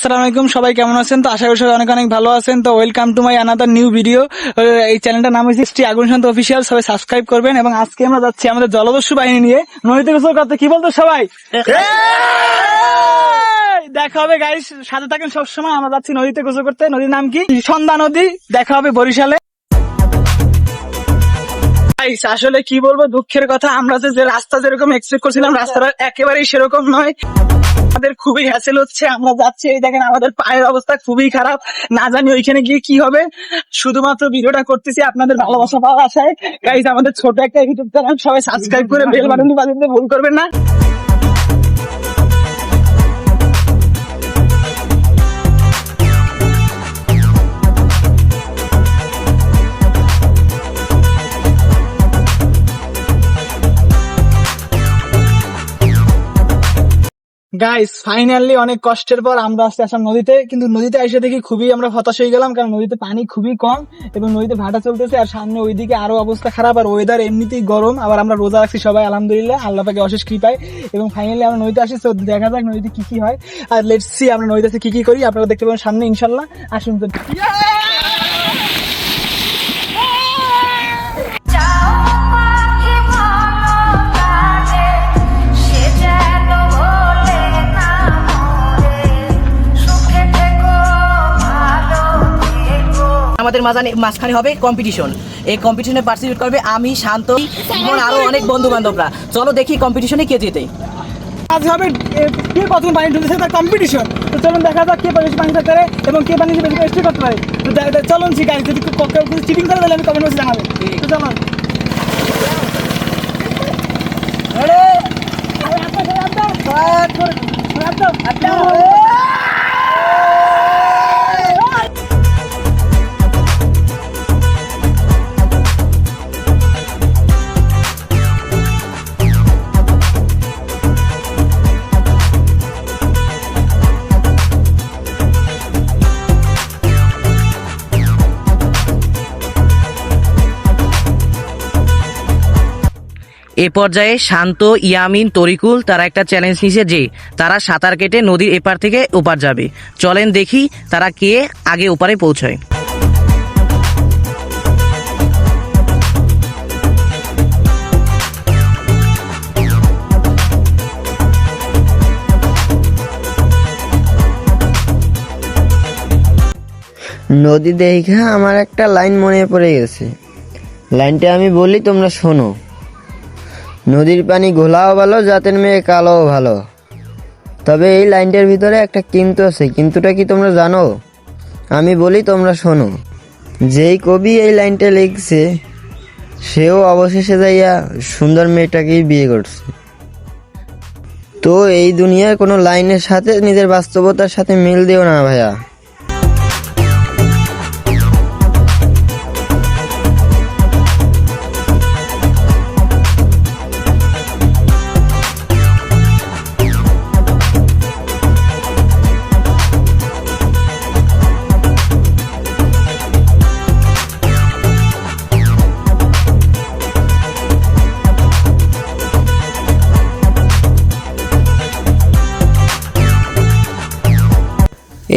আসসালামু সবাই কেমন আছেন? তো আশা করি সবাই অনেক অনেক ভালো আছেন। তো welcome to my another new video এই চ্যানেলটার নাম হচ্ছে শ্রী আগুন শান্ত অফিসিয়াল সবাই সাবস্ক্রাইব করবেন। এবং আজকে আমরা যাচ্ছি আমাদের জলদস্যু বাহিনী নিয়ে। নদীতে গোসল করতে, কি বলতো সবাই? দেখা হবে গাইস সাথে থাকেন সবসময়। আমরা যাচ্ছি নদীতে গোসল করতে। নদীর নাম কি? সন্ধ্যা নদী। দেখা হবে বরিশালে। আসলে কি বলব, দুঃখের কথা, আমরা যে রাস্তা যেরকম এক্সপেক্ট করছিলাম, রাস্তাটা একেবারেই সেরকম নয়। আমাদের খুবই হ্যাসেল হচ্ছে, আমরা যাচ্ছি, এই দেখেন আমাদের পায়ের অবস্থা খুবই খারাপ। না জানি ওইখানে গিয়ে কি হবে। শুধুমাত্র ভিডিওটা করতেছি আপনাদের ভালোবাসা পাওয়া আশায়। গাইজ আমাদের ছোট একটা ইউটিউব চ্যানেল সবাই সাবস্ক্রাইব করে বেল বাটনটি বাজাতে ভুল করবেন না। গাইস ফাইনালি অনেক কষ্টের পর আমরা আসতে আসলাম নদীতে, কিন্তু নদীতে এসে দেখি খুবই আমরা হতাশ হয়ে গেলাম, কারণ নদীতে পানি খুবই কম এবং নদীতে ভাটা চলতেছে আর সামনে ওইদিকে আরও অবস্থা খারাপ আর ওয়েদার এমনিতেই গরম। আবার আমরা রোজা রাখছি সবাই, আলহামদুলিল্লাহ, আল্লাহ পাকে অশেষ কৃপায়। এবং ফাইনালি আমরা নদীতে আসি তো দেখা যাক নদীতে কি কি হয়। আর লেটস আমরা নদীতে কি কি করি, আপনারা দেখতে পাবেন সামনে ইনশাল্লাহ আসুন তো। আমাদের মাঝানে মাঝখানে হবে কম্পিটিশন এই কম্পিটিশনে পার্টিসিপেট করবে আমি, শান্ত এবং আরও অনেক বন্ধু বান্ধবরা চলো দেখি কম্পিটিশনে কে জেতে। আজ হবে কে প্রথম পানি ঢুকেছে তার কম্পিটিশন তো চলুন দেখা যাক কে বেশি পানি করে এবং কে পানি বেশি করতে পারে চলুন শিখাই যদি চিটিং করে তাহলে আমি কমেন্ট বক্সে জানাব। তো চলুন। এ পর্যায়ে শান্ত, ইয়ামিন, তরিকুল, তারা একটা চ্যালেঞ্জ নিছে যে তারা সাঁতার কেটে নদীর এপার থেকে ওপার যাবে। চলেন দেখি তারা কে আগে ওপারে পৌঁছায়। নদী দেখে আমার একটা লাইন মনে পড়ে গেছে। লাইনটা আমি বলি তোমরা শোনো। নদীর পানি ঘোলাও ভালো, জাতের মেয়ে কালোও ভালো। তবে এই লাইনটার ভিতরে একটা কিন্তু আছে, কিন্তুটা কি তোমরা জানো? আমি বলি তোমরা শোনো। যেই কবি এই লাইনটা লিখছে, সেও অবশেষে যাইয়া সুন্দর মেয়েটাকেই বিয়ে করছে। তো এই দুনিয়ার কোনো লাইনের সাথে নিজের বাস্তবতার সাথে মিল দিও না ভাইয়া।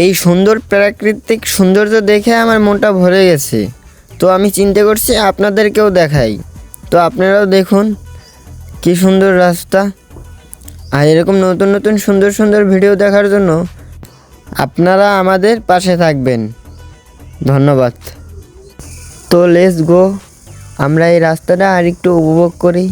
এই সুন্দর প্রাকৃতিক সৌন্দর্য দেখে আমার মনটা ভরে গেছে। তো আমি চিন্তা করছি আপনাদেরকেও দেখাই। তো আপনারাও দেখুন কি সুন্দর রাস্তা। আর এরকম নতুন নতুন সুন্দর সুন্দর ভিডিও দেখার জন্য আপনারা আমাদের পাশে থাকবেন। ধন্যবাদ। তো লেস গো আমরা এই রাস্তাটা আরেকটু উপভোগ করি।